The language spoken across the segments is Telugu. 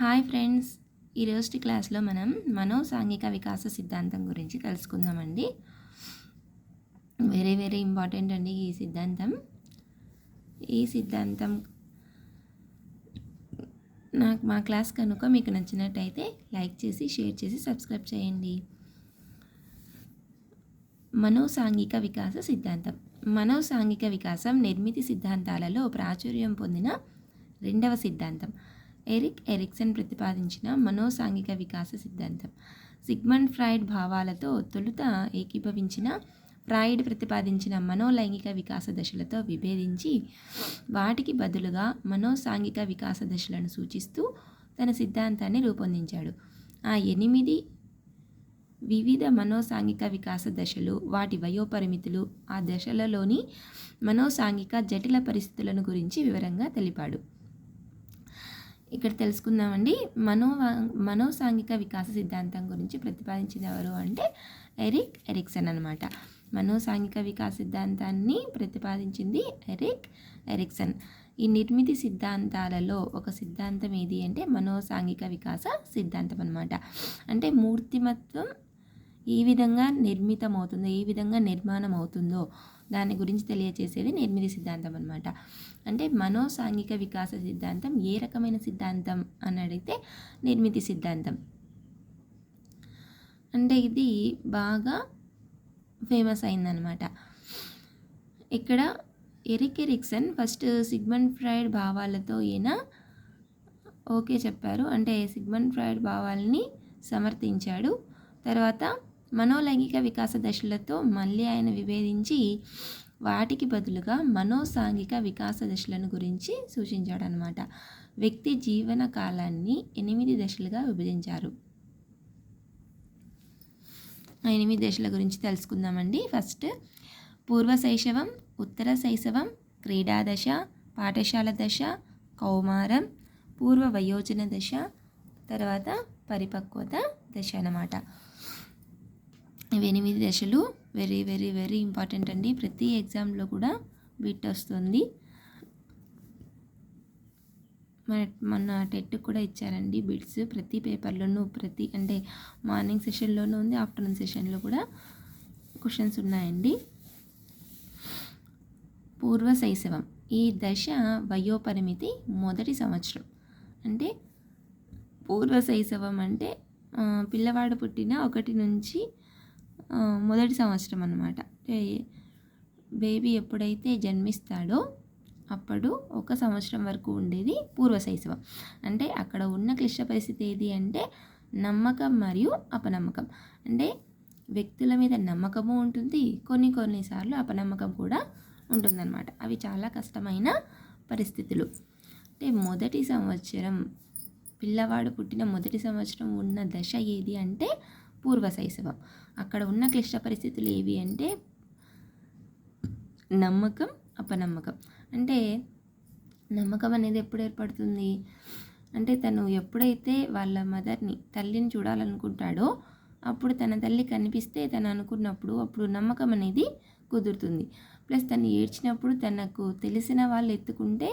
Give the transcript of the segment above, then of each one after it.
Hi friends. ఈరోజు క్లాస్లో మనం మనో సాంఘిక వికాస సిద్ధాంతం గురించి తెలుసుకుందామండి వెరీ వెరీ ఇంపార్టెంట్ అండి ఈ సిద్ధాంతం. ఈ సిద్ధాంతం నాకు మా క్లాస్ కనుక మీకు నచ్చినట్టయితే లైక్ చేసి షేర్ చేసి సబ్స్క్రైబ్ చేయండి. మనోసాంఘిక వికాస సిద్ధాంతం. మనోసాంఘిక వికాసం నిర్మితి సిద్ధాంతాలలో ప్రాచుర్యం పొందిన రెండవ సిద్ధాంతం. ఎరిక్ ఎరిక్సన్ ప్రతిపాదించిన మనోసాంఘిక వికాస సిద్ధాంతం. సిగ్మండ్ ఫ్రాయిడ్ భావాలతో తొలుత ఏకీభవించిన ఫ్రాయిడ్ ప్రతిపాదించిన మనోలైంగిక వికాస దశలతో విభేదించి వాటికి బదులుగా మనోసాంఘిక వికాస దశలను సూచిస్తూ తన సిద్ధాంతాన్ని రూపొందించాడు. ఆ ఎనిమిది వివిధ మనోసాంఘిక వికాస దశలు వాటి వయోపరిమితులు ఆ దశలలోని మనోసాంఘిక జటిల పరిస్థితులను గురించి వివరంగా తెలిపాడు. ఇక్కడ తెలుసుకుందామండి. మనో మనోసాంఘిక వికాస సిద్ధాంతం గురించి ప్రతిపాదించింది ఎవరు అంటే ఎరిక్ ఎరిక్సన్ అనమాట మనోసాంఘిక వికాస సిద్ధాంతాన్ని ప్రతిపాదించింది ఎరిక్ ఎరిక్సన్. ఈ నిర్మితి సిద్ధాంతాలలో ఒక సిద్ధాంతం ఏది అంటే మనోసాంఘిక వికాస సిద్ధాంతం అనమాట అంటే మూర్తిమత్వం ఏ విధంగా నిర్మితమవుతుందో ఏ విధంగా నిర్మాణం అవుతుందో దాని గురించి తెలియచేసేది నిర్మితి సిద్ధాంతం అనమాట అంటే మనోసాంఘిక వికాస సిద్ధాంతం ఏ రకమైన సిద్ధాంతం అని అడిగితే నిర్మితి సిద్ధాంతం. అంటే ఇది బాగా ఫేమస్ అయిందనమాట ఇక్కడ Eric Erikson first Sigmund Freud భావాలతో ఈయన ఓకే చెప్పారు. అంటే సిగ్మండ్ ఫ్రైడ్ భావాలని సమర్థించాడు. తర్వాత మనోలైంగిక వికాస దశలతో మళ్ళీ ఆయన విభేదించి వాటికి బదులుగా మనోసాంఘిక వికాస దశలను గురించి సూచించాడనమాట వ్యక్తి జీవన కాలాన్ని ఎనిమిది దశలుగా విభజించారు. ఎనిమిది దశల గురించి తెలుసుకుందామండి. ఫస్ట్ పూర్వ శైశవం ఉత్తర శైశవం క్రీడా దశ పాఠశాల దశ కౌమారం పూర్వ వయోజన దశ తర్వాత పరిపక్వత దశ అన్నమాట. ఇవి ఎనిమిది దశలు. వెరీ వెరీ వెరీ ఇంపార్టెంట్ అండి. ప్రతి ఎగ్జామ్లో కూడా బిట్ వస్తుంది. మన మన టెట్ కూడా ఇచ్చారండి బిట్స్. ప్రతి పేపర్లోనూ ప్రతి అంటే మార్నింగ్ సెషన్లోనూ ఉంది ఆఫ్టర్నూన్ సెషన్లో కూడా క్వశ్చన్స్ ఉన్నాయండి. పూర్వ శైశవం. ఈ దశ వయోపరిమితి మొదటి సంవత్సరం. అంటే పూర్వ శైశవం అంటే పిల్లవాడు పుట్టిన ఒకటి నుంచి మొదటి సంవత్సరం అనమాట బేబీ ఎప్పుడైతే జన్మిస్తాడో అప్పుడు ఒక సంవత్సరం వరకు ఉండేది పూర్వ శైశవం అంటే అక్కడ ఉన్న క్లిష్ట పరిస్థితి ఏది అంటే నమ్మకం మరియు అపనమ్మకం. అంటే వ్యక్తుల మీద నమ్మకము ఉంటుంది కొన్ని కొన్నిసార్లు అపనమ్మకం కూడా ఉంటుందన్నమాట. అవి చాలా కష్టమైన పరిస్థితులు. అంటే మొదటి సంవత్సరం పిల్లవాడు పుట్టిన మొదటి సంవత్సరం ఉన్న దశ ఏది అంటే పూర్వ శైశవం అక్కడ ఉన్న క్లిష్ట పరిస్థితులు ఏవి అంటే నమ్మకం అపనమ్మకం. అంటే నమ్మకం అనేది ఎప్పుడు ఏర్పడుతుంది? అంటే తను ఎప్పుడైతే వాళ్ళ మదర్ని తల్లిని చూడాలనుకుంటాడో అప్పుడు తన తల్లి కనిపిస్తే తను అనుకున్నప్పుడు అప్పుడు నమ్మకం అనేది కుదురుతుంది. ప్లస్ తను ఏడ్చినప్పుడు తనకు తెలిసిన వాళ్ళు ఎత్తుకుంటే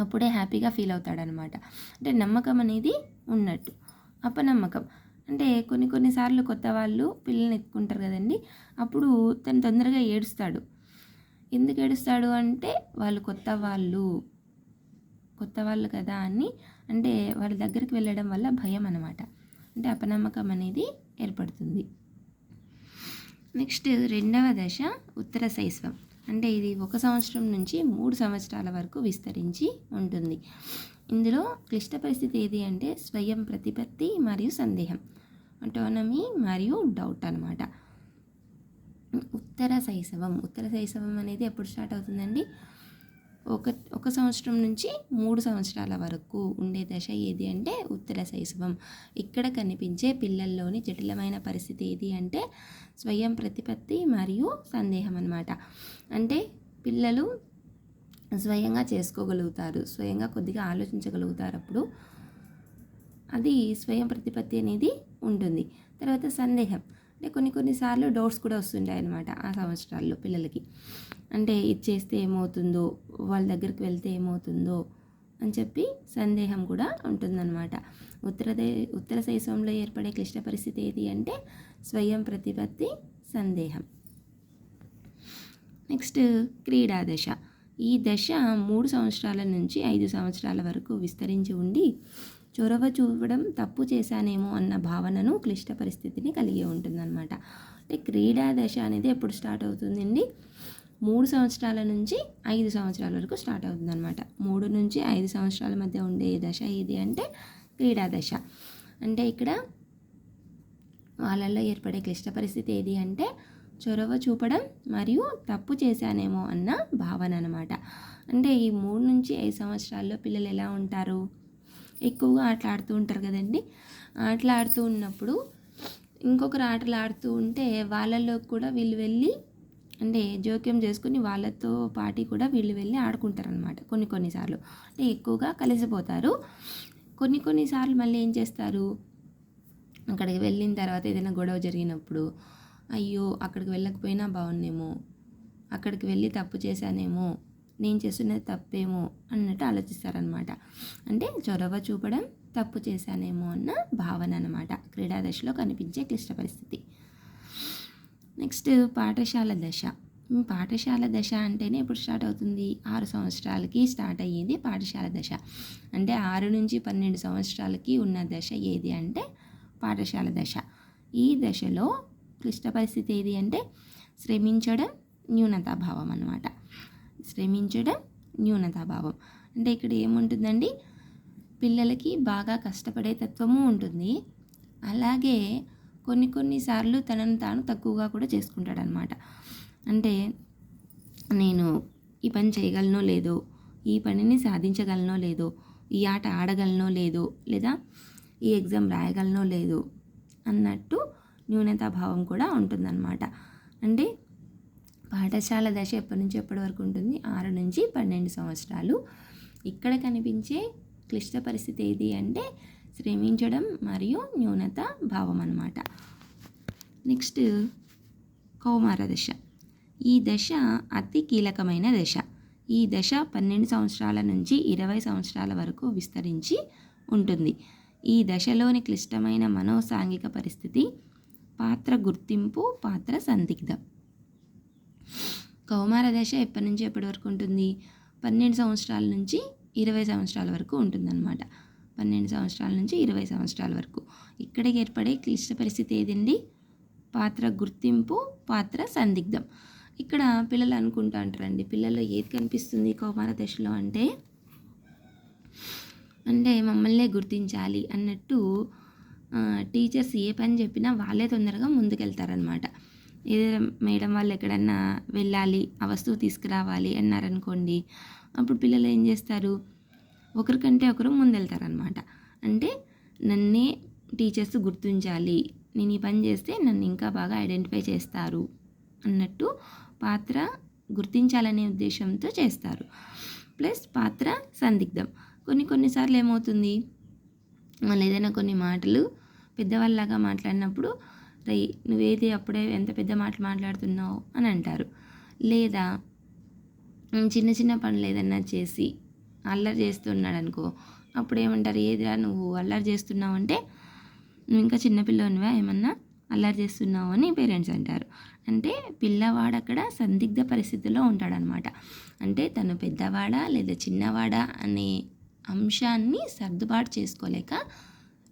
అప్పుడే హ్యాపీగా ఫీల్ అవుతాడనమాట. అంటే నమ్మకం అనేది ఉన్నట్టు. అపనమ్మకం. అంటే కొన్ని కొన్నిసార్లు కొత్త వాళ్ళు పిల్లల్ని ఎక్కుంటారు కదండి. అప్పుడు తను తొందరగా ఏడుస్తాడు. ఎందుకు ఏడుస్తాడు అంటే వాళ్ళు కొత్త వాళ్ళు కొత్త వాళ్ళు కదా అని అంటే వాళ్ళ దగ్గరికి వెళ్ళడం వల్ల భయం అనమాట అంటే అపనమ్మకం అనేది ఏర్పడుతుంది. నెక్స్ట్ రెండవ దశ ఉత్తర శైస్వం అంటే ఇది ఒక సంవత్సరం నుంచి మూడు సంవత్సరాల వరకు విస్తరించి ఉంటుంది. ఇందులో క్లిష్ట పరిస్థితి ఏది అంటే స్వయం ప్రతిపత్తి మరియు సందేహం. అటోనమీ మరియు డౌట్ అనమాట ఉత్తర శైశవం. ఉత్తర శైశవం అనేది ఎప్పుడు స్టార్ట్ అవుతుందండి? ఒక ఒక సంవత్సరం నుంచి మూడు సంవత్సరాల వరకు ఉండే దశ ఏది అంటే ఉత్తర శైశవం. ఇక్కడ కనిపించే పిల్లల్లోని జటిలమైన పరిస్థితి ఏది అంటే స్వయం ప్రతిపత్తి మరియు సందేహం అనమాట అంటే పిల్లలు స్వయంగా చేసుకోగలుగుతారు స్వయంగా కొద్దిగా ఆలోచించగలుగుతారు అప్పుడు. అది స్వయం ప్రతిపత్తి అనేది ఉంటుంది. తర్వాత సందేహం. అంటే కొన్ని కొన్నిసార్లు డౌట్స్ కూడా వస్తుంటాయి అనమాట ఆ సంవత్సరాల్లో పిల్లలకి. అంటే ఇది చేస్తే ఏమవుతుందో వాళ్ళ దగ్గరికి వెళ్తే ఏమవుతుందో అని చెప్పి సందేహం కూడా ఉంటుందన్నమాట. ఉత్తర ఉత్తర శైశవంలో ఏర్పడే క్లిష్ట పరిస్థితి ఏది అంటే స్వయం ప్రతిపత్తి సందేహం. నెక్స్ట్ క్రీడా దశ. ఈ దశ మూడు సంవత్సరాల నుంచి ఐదు సంవత్సరాల వరకు విస్తరించి ఉండి చొరవ చూపడం తప్పు చేశానేమో అన్న భావనను క్లిష్ట పరిస్థితిని కలిగి ఉంటుందన్నమాట. అంటే క్రీడా దశ అనేది ఎప్పుడు స్టార్ట్ అవుతుందండి? మూడు సంవత్సరాల నుంచి ఐదు సంవత్సరాల వరకు స్టార్ట్ అవుతుందన్నమాట. మూడు నుంచి ఐదు సంవత్సరాల మధ్య ఉండే దశ ఏది అంటే క్రీడా దశ. అంటే ఇక్కడ వాళ్ళల్లో ఏర్పడే క్లిష్ట పరిస్థితి ఏది అంటే చొరవ చూపడం మరియు తప్పు చేశానేమో అన్న భావన అనమాట అంటే ఈ మూడు నుంచి ఐదు సంవత్సరాల్లో పిల్లలు ఎలా ఉంటారు? ఎక్కువగా ఆటలు ఆడుతూ ఉంటారు కదండి. ఆటలు ఆడుతూ ఉన్నప్పుడు ఇంకొకరు ఆటలు ఆడుతూ ఉంటే వాళ్ళల్లో కూడా వీళ్ళు వెళ్ళి అంటే జోక్యం చేసుకుని వాళ్ళతో పాటి కూడా వీళ్ళు వెళ్ళి ఆడుకుంటారు అనమాట కొన్ని కొన్నిసార్లు అంటే ఎక్కువగా కలిసిపోతారు. కొన్ని కొన్నిసార్లు మళ్ళీ ఏం చేస్తారు? అక్కడికి వెళ్ళిన తర్వాత ఏదైనా గొడవ జరిగినప్పుడు అయ్యో అక్కడికి వెళ్ళకపోయినా బాగుండేమో అక్కడికి వెళ్ళి తప్పు చేశానేమో నేను చేస్తున్నది తప్పేమో అన్నట్టు ఆలోచిస్తారనమాట అంటే చొరవ చూపడం తప్పు చేశానేమో అన్న భావన అనమాట క్రీడా దశలో కనిపించే క్లిష్ట పరిస్థితి. నెక్స్ట్ పాఠశాల దశ. పాఠశాల దశ అంటేనే ఎప్పుడు స్టార్ట్ అవుతుంది? ఆరు సంవత్సరాలకి స్టార్ట్ అయ్యేది పాఠశాల దశ. అంటే ఆరు నుంచి పన్నెండు సంవత్సరాలకి ఉన్న దశ ఏది అంటే పాఠశాల దశ. ఈ దశలో క్లిష్ట పరిస్థితి ఏది అంటే శ్రమించడం న్యూనతాభావం అనమాట శ్రమించడం న్యూనతాభావం అంటే ఇక్కడ ఏముంటుందండి? పిల్లలకి బాగా కష్టపడే తత్వము ఉంటుంది. అలాగే కొన్ని కొన్నిసార్లు తనను తాను తక్కువగా కూడా చేసుకుంటాడనమాట. అంటే నేను ఈ పని చేయగలనో లేదో ఈ పనిని సాధించగలనో లేదో ఈ ఆట ఆడగలనో లేదో లేదా ఈ ఎగ్జామ్ రాయగలనో లేదో అన్నట్టు న్యూనతాభావం కూడా ఉంటుందన్నమాట. అంటే పాఠశాల దశ ఎప్పటి నుంచి ఎప్పటి వరకు ఉంటుంది? ఆరు నుంచి పన్నెండు సంవత్సరాలు. ఇక్కడ కనిపించే క్లిష్ట పరిస్థితి ఏది అంటే శ్రమించడం మరియు న్యూనత భావం అన్నమాట. నెక్స్ట్ కౌమార దశ. ఈ దశ అతి కీలకమైన దశ. ఈ దశ పన్నెండు సంవత్సరాల నుంచి ఇరవై సంవత్సరాల వరకు విస్తరించి ఉంటుంది. ఈ దశలోని క్లిష్టమైన మనోసాంఘిక పరిస్థితి పాత్ర గుర్తింపు పాత్ర సందిగ్ధం. కౌమార దశ ఎప్పటి నుంచి ఎప్పటి వరకు ఉంటుంది? పన్నెండు సంవత్సరాల నుంచి ఇరవై సంవత్సరాల వరకు ఉంటుందన్నమాట. పన్నెండు సంవత్సరాల నుంచి ఇరవై సంవత్సరాల వరకు. ఇక్కడికి ఏర్పడే క్లిష్ట పరిస్థితి ఏదండి? పాత్ర గుర్తింపు పాత్ర సందిగ్ధం. ఇక్కడ పిల్లలు అనుకుంటా అంటారండి పిల్లల్లో ఏది కనిపిస్తుంది కౌమార దశలో అంటే అంటే మమ్మల్నే గుర్తించాలి అన్నట్టు టీచర్స్ ఏ పని చెప్పినా వాళ్ళే తొందరగా ముందుకెళ్తారనమాట ఏదైనా మేడం వాళ్ళు ఎక్కడన్నా వెళ్ళాలి ఆ వస్తువు తీసుకురావాలి అన్నారనుకోండి అప్పుడు పిల్లలు ఏం చేస్తారు? ఒకరికంటే ఒకరు ముందెళ్తారనమాట అంటే నన్నే టీచర్స్ గుర్తించాలి నేను ఈ పని చేస్తే నన్ను ఇంకా బాగా ఐడెంటిఫై చేస్తారు అన్నట్టు పాత్ర గుర్తించాలనే ఉద్దేశంతో చేస్తారు. ప్లస్ పాత్ర సందిగ్ధం. కొన్ని కొన్నిసార్లు ఏమవుతుంది? వాళ్ళు ఏదైనా కొన్ని మాటలు పెద్దవాళ్ళలాగా మాట్లాడినప్పుడు రై నువ్వేది అప్పుడే ఎంత పెద్ద మాటలు మాట్లాడుతున్నావు? అని అంటారు. లేదా చిన్న చిన్న పనులు ఏదన్నా చేసి అల్లరి చేస్తున్నాడు అనుకో అప్పుడు ఏమంటారు ఏదిరా నువ్వు అల్లరి చేస్తున్నావు అంటే నువ్వు ఇంకా చిన్నపిల్లనివా ఏమన్నా అల్లరి చేస్తున్నావు? అని పేరెంట్స్ అంటారు. అంటే పిల్లవాడు అక్కడ సందిగ్ధ పరిస్థితిలో ఉంటాడనమాట. అంటే తను పెద్దవాడా లేదా చిన్నవాడా అనే అంశాన్ని సర్దుబాటు చేసుకోలేక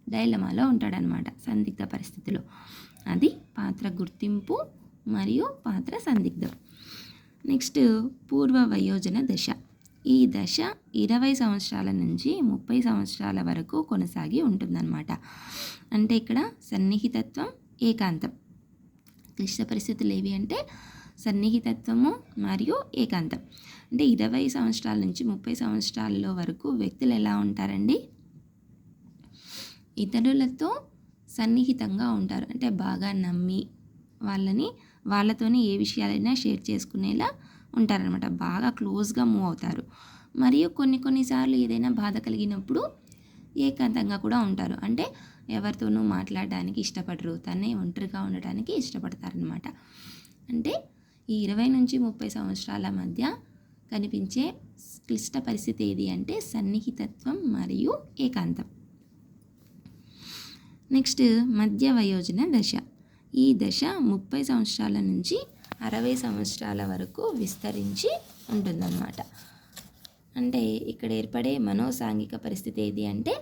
డైలమాలో ఉంటాడనమాట సందిగ్ధ పరిస్థితిలో. అది పాత్ర గుర్తింపు మరియు పాత్ర సందిగ్ధం. నెక్స్ట్ పూర్వ వయోజన దశ. ఈ దశ ఇరవై సంవత్సరాల నుంచి ముప్పై సంవత్సరాల వరకు కొనసాగి ఉంటుందన్నమాట. అంటే ఇక్కడ సన్నిహితత్వం ఏకాంతం. క్లిష్ట పరిస్థితులు ఏవి అంటే సన్నిహితత్వము మరియు ఏకాంతం. అంటే ఇరవై సంవత్సరాల నుంచి ముప్పై సంవత్సరాల వరకు వ్యక్తులు ఎలా ఉంటారండి? ఇతరులతో సన్నిహితంగా ఉంటారు. అంటే బాగా నమ్మి వాళ్ళని వాళ్ళతోనే ఏ విషయాలైనా షేర్ చేసుకునేలా ఉంటారనమాట బాగా క్లోజ్గా మూవ్ అవుతారు. మరియు కొన్ని కొన్నిసార్లు ఏదైనా బాధ కలిగినప్పుడు ఏకాంతంగా కూడా ఉంటారు. అంటే ఎవరితోనూ మాట్లాడడానికి ఇష్టపడరు. తనే ఒంటరిగా ఉండడానికి ఇష్టపడతారనమాట అంటే ఈ ఇరవై నుంచి ముప్పై సంవత్సరాల మధ్య కనిపించే క్లిష్ట పరిస్థితి ఏది అంటే సన్నిహితత్వం మరియు ఏకాంతం. నెక్స్ట్ మధ్య వయోజన దశ. ఈ దశ ముప్పై సంవత్సరాల నుంచి అరవై సంవత్సరాల వరకు విస్తరించి ఉంటుందన్నమాట. అంటే ఇక్కడ ఏర్పడే మనోసాంఘిక పరిస్థితి ఏది అంటే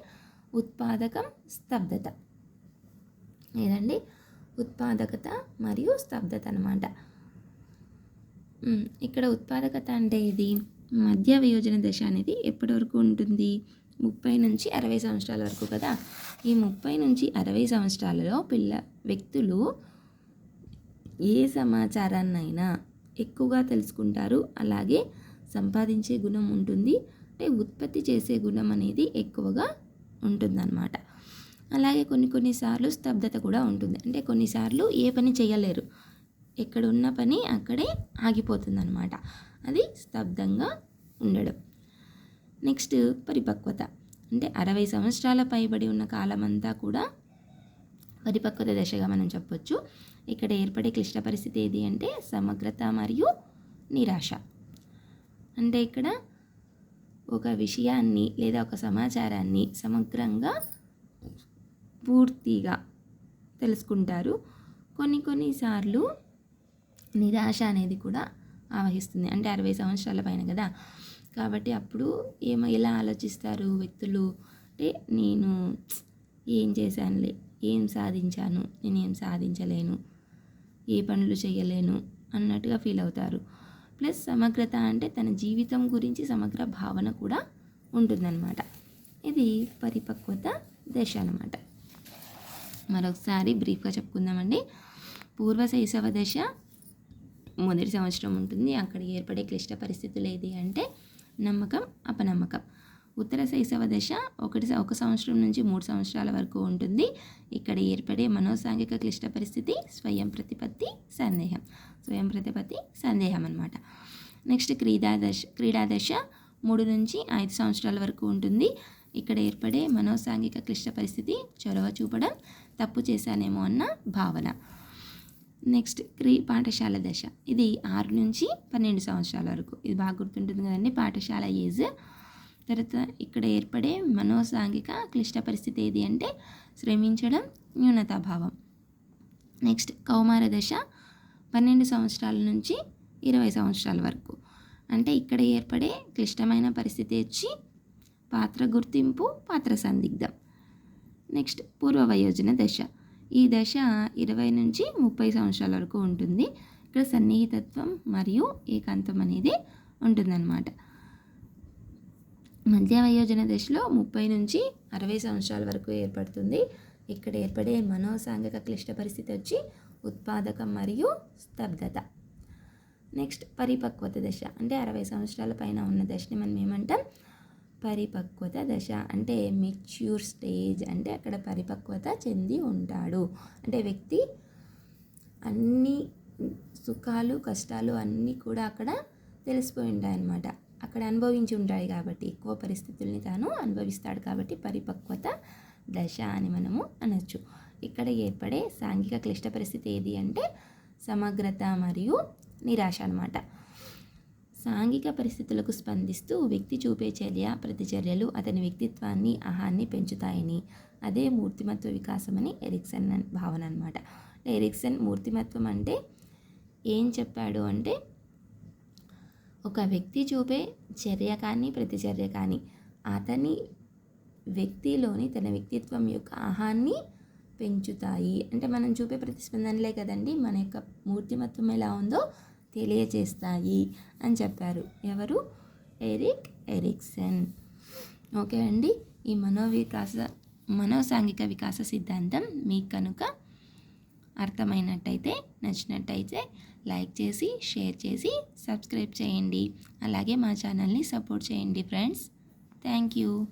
ఉత్పాదకం స్తబ్దత. ఏదండి? ఉత్పాదకత మరియు స్తబ్దత అనమాట ఇక్కడ ఉత్పాదకత అంటే ఇది మధ్య వియోజన దశ అనేది ఎప్పటి వరకు ఉంటుంది? ముప్పై నుంచి అరవై సంవత్సరాల వరకు కదా? ఈ ముప్పై నుంచి అరవై సంవత్సరాలలో పిల్ల వ్యక్తులు ఏ సమాచారాన్నైనా ఎక్కువగా తెలుసుకుంటారు. అలాగే సంపాదించే గుణం ఉంటుంది. అంటే ఉత్పత్తి చేసే గుణం అనేది ఎక్కువగా ఉంటుందన్నమాట. అలాగే కొన్ని కొన్నిసార్లు స్తబ్దత కూడా ఉంటుంది. అంటే కొన్నిసార్లు ఏ పని చేయలేరు ఎక్కడ ఉన్న పని అక్కడే ఆగిపోతుందన్నమాట. అది స్తబ్దంగా ఉండడం. నెక్స్ట్ పరిపక్వత. అంటే అరవై సంవత్సరాల పైబడి ఉన్న కాలమంతా కూడా పరిపక్వత దశగా మనం చెప్పొచ్చు. ఇక్కడ ఏర్పడే క్లిష్ట పరిస్థితి ఏది అంటే సమగ్రత మరియు నిరాశ. అంటే ఇక్కడ ఒక విషయాన్ని లేదా ఒక సమాచారాన్ని సమగ్రంగా పూర్తిగా తెలుసుకుంటారు. కొన్ని కొన్నిసార్లు నిరాశ అనేది కూడా ఆవహిస్తుంది. అంటే అరవై సంవత్సరాల పైన కదా. కాబట్టి అప్పుడు ఏమో ఎలా ఆలోచిస్తారు వ్యక్తులు? అంటే నేను ఏం చేశానులే ఏం సాధించాను నేను ఏం సాధించలేను ఏ పనులు చేయలేను అన్నట్టుగా ఫీల్ అవుతారు. ప్లస్ సమగ్రత అంటే తన జీవితం గురించి సమగ్ర భావన కూడా ఉంటుందన్నమాట. ఇది పరిపక్వత దశ అనమాట మరొకసారి బ్రీఫ్గా చెప్పుకుందామండి. పూర్వ శైశవ దశ మొదటి సంవత్సరం ఉంటుంది. అక్కడ ఏర్పడే క్లిష్ట పరిస్థితులు ఏది అంటే నమ్మకం అపనమ్మకం. ఉత్తర శైశవ దశ ఒకటి ఒక సంవత్సరం నుంచి మూడు సంవత్సరాల వరకు ఉంటుంది. ఇక్కడ ఏర్పడే మనోసాంఘిక క్లిష్ట పరిస్థితి స్వయం ప్రతిపత్తి సందేహం. స్వయం ప్రతిపత్తి సందేహం అనమాట నెక్స్ట్ క్రీడా దశ మూడు నుంచి ఐదు సంవత్సరాల వరకు ఉంటుంది. ఇక్కడ ఏర్పడే మనోసాంఘిక క్లిష్ట పరిస్థితి చొరవ చూపడం తప్పు చేశానేమో అన్న భావన. నెక్స్ట్ క్రీ పాఠశాల దశ. ఇది ఆరు నుంచి పన్నెండు సంవత్సరాల వరకు. ఇది బాగా గుర్తుంటుంది కదండి పాఠశాల ఏజ్. తర్వాత ఇక్కడ ఏర్పడే మనోసాంఘిక క్లిష్ట పరిస్థితి ఏది అంటే శ్రమించడం న్యూనతాభావం. నెక్స్ట్ కౌమార దశ పన్నెండు సంవత్సరాల నుంచి ఇరవై సంవత్సరాల వరకు. అంటే ఇక్కడ ఏర్పడే క్లిష్టమైన పరిస్థితి వచ్చి పాత్ర గుర్తింపు పాత్ర సందిగ్ధం. నెక్స్ట్ పూర్వ వయోజన దశ. ఈ దశ ఇరవై నుంచి ముప్పై సంవత్సరాల వరకు ఉంటుంది. ఇక్కడ సన్నిహితత్వం మరియు ఏకాంతం అనేది ఉంటుందన్నమాట. మధ్య వయోజన దశలో ముప్పై నుంచి అరవై సంవత్సరాల వరకు ఏర్పడుతుంది. ఇక్కడ ఏర్పడే మనోసాంఘిక క్లిష్ట పరిస్థితి వచ్చి ఉత్పాదకం మరియు స్తబ్దత. నెక్స్ట్ పరిపక్వత దశ. అంటే అరవై సంవత్సరాల పైన ఉన్న దశని మనం ఏమంటాం? పరిపక్వత దశ. అంటే మెచ్యూర్ స్టేజ్ అంటే అక్కడ పరిపక్వత చెంది ఉంటాడు. అంటే వ్యక్తి అన్ని సుఖాలు కష్టాలు అన్నీ కూడా అక్కడ తెలిసిపోయి ఉంటాయన్నమాట అక్కడ అనుభవించి ఉంటాయి కాబట్టి ఎక్కువ పరిస్థితుల్ని తాను అనుభవిస్తాడు కాబట్టి పరిపక్వత దశ అని మనము అనొచ్చు. ఇక్కడ ఏర్పడే సాంఘిక క్లిష్ట పరిస్థితి ఏది అంటే సమగ్రత మరియు నిరాశ అనమాట సాంఘిక పరిస్థితులకు స్పందిస్తూ వ్యక్తి చూపే చర్య ప్రతిచర్యలు అతని వ్యక్తిత్వాన్ని అహాన్ని పెంచుతాయని. అదే మూర్తిమత్వ వికాసం అని ఎరిక్సన్ భావన అనమాట ఎరిక్సన్ మూర్తిమత్వం అంటే ఏం చెప్పాడు అంటే ఒక వ్యక్తి చూపే చర్య కానీ ప్రతిచర్య కానీ అతని వ్యక్తిలోని తన వ్యక్తిత్వం యొక్క ఆహాన్ని పెంచుతాయి. అంటే మనం చూపే ప్రతిస్పందనలే కదండి మన యొక్క మూర్తిమత్వం ఎలా ఉందో తెలియజేస్తాయి అని చెప్పారు. ఎవరు? Erik Erikson. ఓకే అండి. ఈ మనోవికాస మనోసాంఘిక వికాస సిద్ధాంతం మీకు కనుక అర్థమైనట్టయితే నచ్చినట్టయితే లైక్ చేసి షేర్ చేసి సబ్స్క్రైబ్ చేయండి. అలాగే మా ఛానల్ని సపోర్ట్ చేయండి ఫ్రెండ్స్. Thank you.